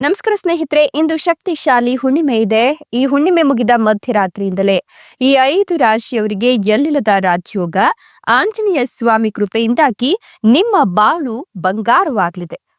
ನಮಸ್ಕಾರ ಸ್ನೇಹಿತರೆ, ಇಂದು ಶಕ್ತಿಶಾಲಿ ಹುಣ್ಣಿಮೆ ಇದೆ. ಈ ಹುಣ್ಣಿಮೆ ಮುಗಿದ ಮಧ್ಯರಾತ್ರಿಯಿಂದಲೇ ಈ ಐದು ರಾಶಿಯವರಿಗೆ ಎಲ್ಲಿಲ್ಲದ ರಾಜ್ಯೋಗ? ಆಂಜನೇಯ ಸ್ವಾಮಿ ಕೃಪೆಯಿಂದಾಗಿ ನಿಮ್ಮ ಬಾಳು ಬಂಗಾರವಾಗಲಿದೆ.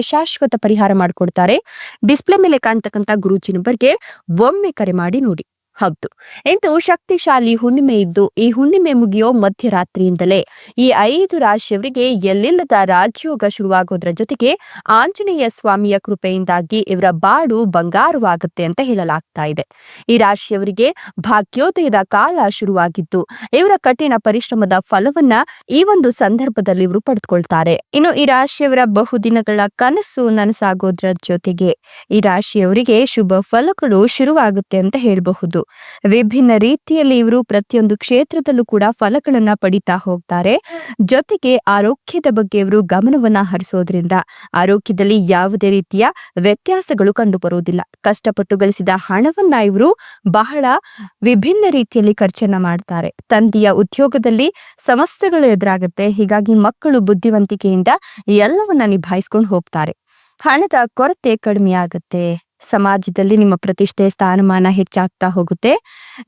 ಶಾಶ್ವತ ಪರಿಹಾರ ಮಾಡಿಕೊಡ್ತಾರೆ. ಡಿಸ್ಪ್ಲೇ ಮೇಲೆ ಕಾಣ್ತಕ್ಕಂತ ಗುರುಚಿನ ಬಗ್ಗೆ ಒಮ್ಮೆ ಕರೆ ಮಾಡಿ ನೋಡಿ. ಹೌದು ಇಂದು ಶಕ್ತಿಶಾಲಿ ಹುಣ್ಣಿಮೆ ಇದ್ದು, ಈ ಹುಣ್ಣಿಮೆ ಮುಗಿಯೋ ಮಧ್ಯರಾತ್ರಿಯಿಂದಲೇ ಈ ಐದು ರಾಶಿಯವರಿಗೆ ಎಲ್ಲಿಲ್ಲದ ರಾಜಯೋಗ ಶುರುವಾಗೋದ್ರ ಜೊತೆಗೆ ಆಂಜನೇಯ ಸ್ವಾಮಿಯ ಕೃಪೆಯಿಂದಾಗಿ ಇವರ ಬಾಡು ಬಂಗಾರವಾಗುತ್ತೆ ಅಂತ ಹೇಳಲಾಗ್ತಾ ಇದೆ. ಈ ರಾಶಿಯವರಿಗೆ ಭಾಗ್ಯೋದಯದ ಕಾಲ ಶುರುವಾಗಿದ್ದು, ಇವರ ಕಠಿಣ ಪರಿಶ್ರಮದ ಫಲವನ್ನ ಈ ಒಂದು ಸಂದರ್ಭದಲ್ಲಿ ಇವರು ಪಡೆದುಕೊಳ್ತಾರೆ. ಇನ್ನು ಈ ರಾಶಿಯವರ ಬಹುದಿನಗಳ ಕನಸು ನನಸಾಗೋದ್ರ ಜೊತೆಗೆ ಈ ರಾಶಿಯವರಿಗೆ ಶುಭ ಫಲಗಳು ಶುರುವಾಗುತ್ತೆ ಅಂತ ಹೇಳಬಹುದು. ವಿಭಿನ್ನ ರೀತಿಯಲ್ಲಿ ಇವರು ಪ್ರತಿಯೊಂದು ಕ್ಷೇತ್ರದಲ್ಲೂ ಕೂಡ ಫಲಗಳನ್ನ ಪಡಿತಾ ಹೋಗ್ತಾರೆ. ಜೊತೆಗೆ ಆರೋಗ್ಯದ ಬಗ್ಗೆ ಇವರು ಗಮನವನ್ನ ಹರಿಸೋದ್ರಿಂದ ಆರೋಗ್ಯದಲ್ಲಿ ಯಾವುದೇ ರೀತಿಯ ವ್ಯತ್ಯಾಸಗಳು ಕಂಡು ಬರುವುದಿಲ್ಲ ಕಷ್ಟಪಟ್ಟು ಗಳಿಸಿದ ಹಣವನ್ನ ಇವರು ಬಹಳ ವಿಭಿನ್ನ ರೀತಿಯಲ್ಲಿ ಖರ್ಚನ್ನ ಮಾಡ್ತಾರೆ. ತಂದೆಯ ಉದ್ಯೋಗದಲ್ಲಿ ಸಮಸ್ಯೆಗಳು ಎದುರಾಗುತ್ತೆ. ಹೀಗಾಗಿ ಮಕ್ಕಳು ಬುದ್ಧಿವಂತಿಕೆಯಿಂದ ಎಲ್ಲವನ್ನ ನಿಭಾಯಿಸ್ಕೊಂಡು ಹೋಗ್ತಾರೆ. ಹಣದ ಕೊರತೆ ಕಡಿಮೆ ಆಗುತ್ತೆ ಸಮಾಜದಲ್ಲಿ ನಿಮ್ಮ ಪ್ರತಿಷ್ಠೆ ಸ್ಥಾನಮಾನ ಹೆಚ್ಚಾಗ್ತಾ ಹೋಗುತ್ತೆ.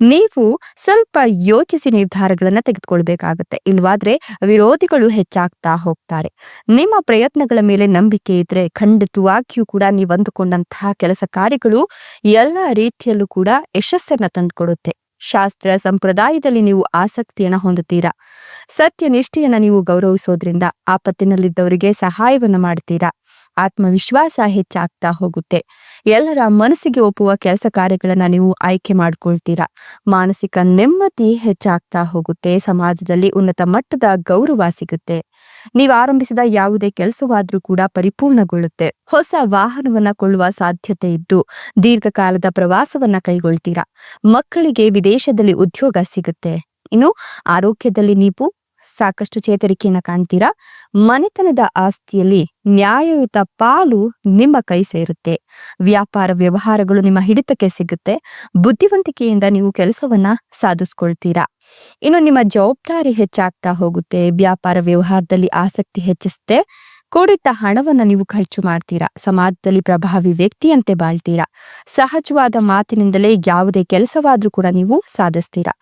ನೀವು ಸ್ವಲ್ಪ ಯೋಚಿಸಿ ನಿರ್ಧಾರಗಳನ್ನ ತೆಗೆದುಕೊಳ್ಬೇಕಾಗತ್ತೆ. ಇಲ್ವಾದ್ರೆ ವಿರೋಧಿಗಳು ಹೆಚ್ಚಾಗ್ತಾ ಹೋಗ್ತಾರೆ. ನಿಮ್ಮ ಪ್ರಯತ್ನಗಳ ಮೇಲೆ ನಂಬಿಕೆ ಇದ್ರೆ ಖಂಡಿತವಾಗಿಯೂ ಕೂಡ ನೀವು ಅಂದುಕೊಂಡಂತಹ ಕೆಲಸ ಕಾರ್ಯಗಳು ಎಲ್ಲ ರೀತಿಯಲ್ಲೂ ಕೂಡ ಯಶಸ್ಸನ್ನ ತಂದುಕೊಡುತ್ತೆ. ಶಾಸ್ತ್ರ ಸಂಪ್ರದಾಯದಲ್ಲಿ ನೀವು ಆಸಕ್ತಿಯನ್ನ ಹೊಂದುತ್ತೀರಾ? ಸತ್ಯ ನಿಷ್ಠೆಯನ್ನ ನೀವು ಗೌರವಿಸೋದ್ರಿಂದ ಆಪತ್ತಿನಲ್ಲಿದ್ದವರಿಗೆ ಸಹಾಯವನ್ನ ಮಾಡ್ತೀರಾ? ಆತ್ಮವಿಶ್ವಾಸ ಹೆಚ್ಚಾಗ್ತಾ ಹೋಗುತ್ತೆ. ಎಲ್ಲರ ಮನಸ್ಸಿಗೆ ಒಪ್ಪುವ ಕೆಲಸ ಕಾರ್ಯಗಳನ್ನ ನೀವು ಆಯ್ಕೆ ಮಾಡ್ಕೊಳ್ತೀರಾ? ಮಾನಸಿಕ ನೆಮ್ಮದಿ ಹೆಚ್ಚಾಗ್ತಾ ಹೋಗುತ್ತೆ. ಸಮಾಜದಲ್ಲಿ ಉನ್ನತ ಮಟ್ಟದ ಗೌರವ ಸಿಗುತ್ತೆ. ನೀವು ಆರಂಭಿಸಿದ ಯಾವುದೇ ಕೆಲಸವಾದ್ರೂ ಕೂಡ ಪರಿಪೂರ್ಣಗೊಳ್ಳುತ್ತೆ. ಹೊಸ ವಾಹನವನ್ನ ಕೊಳ್ಳುವ ಸಾಧ್ಯತೆ ಇದ್ದು, ದೀರ್ಘಕಾಲದ ಪ್ರವಾಸವನ್ನ ಕೈಗೊಳ್ತೀರಾ? ಮಕ್ಕಳಿಗೆ ವಿದೇಶದಲ್ಲಿ ಉದ್ಯೋಗ ಸಿಗುತ್ತೆ. ಇನ್ನು ಆರೋಗ್ಯದಲ್ಲಿ ನೀವು ಸಾಕಷ್ಟು ಚೇತರಿಕೆಯನ್ನ ಕಾಣ್ತೀರಾ? ಮನೆತನದ ಆಸ್ತಿಯಲ್ಲಿ ನ್ಯಾಯಯುತ ಪಾಲು ನಿಮ್ಮ ಕೈ ಸೇರುತ್ತೆ. ವ್ಯಾಪಾರ ವ್ಯವಹಾರಗಳು ನಿಮ್ಮ ಹಿಡಿತಕ್ಕೆ ಸಿಗುತ್ತೆ. ಬುದ್ಧಿವಂತಿಕೆಯಿಂದ ನೀವು ಕೆಲಸವನ್ನ ಸಾಧಿಸ್ಕೊಳ್ತೀರಾ. ಇನ್ನು ನಿಮ್ಮ ಜವಾಬ್ದಾರಿ ಹೆಚ್ಚಾಗ್ತಾ ಹೋಗುತ್ತೆ. ವ್ಯಾಪಾರ ವ್ಯವಹಾರದಲ್ಲಿ ಆಸಕ್ತಿ ಹೆಚ್ಚಿಸುತ್ತೆ. ಕೂಡಿಟ್ಟ ಹಣವನ್ನ ನೀವು ಖರ್ಚು ಮಾಡ್ತೀರಾ? ಸಮಾಜದಲ್ಲಿ ಪ್ರಭಾವಿ ವ್ಯಕ್ತಿಯಂತೆ ಬಾಳ್ತೀರಾ? ಸಹಜವಾದ ಮಾತಿನಿಂದಲೇ ಯಾವುದೇ ಕೆಲಸವಾದ್ರೂ ಕೂಡ ನೀವು ಸಾಧಿಸ್ತೀರಾ?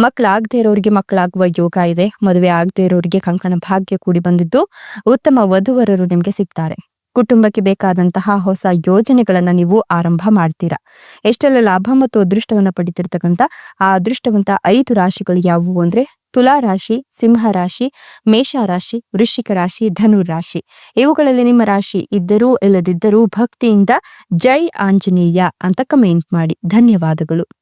ಮಕ್ಕಳಾಗದೇ ಇರೋರಿಗೆ ಮಕ್ಕಳಾಗುವ ಯೋಗ ಇದೆ. ಮದುವೆ ಆಗದೆ ಇರೋರಿಗೆ ಕಂಕಣ ಭಾಗ್ಯ ಕೂಡಿ ಬಂದಿದ್ದು ಉತ್ತಮ ವಧುವರರು ನಿಮ್ಗೆ ಸಿಗ್ತಾರೆ. ಕುಟುಂಬಕ್ಕೆ ಬೇಕಾದಂತಹ ಹೊಸ ಯೋಜನೆಗಳನ್ನ ನೀವು ಆರಂಭ ಮಾಡ್ತೀರಾ? ಎಷ್ಟೆಲ್ಲ ಲಾಭ ಮತ್ತು ಅದೃಷ್ಟವನ್ನ ಪಡಿತಿರ್ತಕ್ಕಂಥ ಆ ಅದೃಷ್ಟವಂತ ಐದು ರಾಶಿಗಳು ಯಾವುವು ಅಂದ್ರೆ ತುಲಾ ರಾಶಿ, ಸಿಂಹ ರಾಶಿ, ಮೇಷ ರಾಶಿ, ವೃಶ್ಚಿಕ ರಾಶಿ, ಧನು ರಾಶಿ. ಇವುಗಳಲ್ಲಿ ನಿಮ್ಮ ರಾಶಿ ಇದ್ದರೂ ಇಲ್ಲದಿದ್ದರೂ ಭಕ್ತಿಯಿಂದ ಜೈ ಆಂಜನೇಯ ಅಂತ ಕಮೆಂಟ್ ಮಾಡಿ. ಧನ್ಯವಾದಗಳು.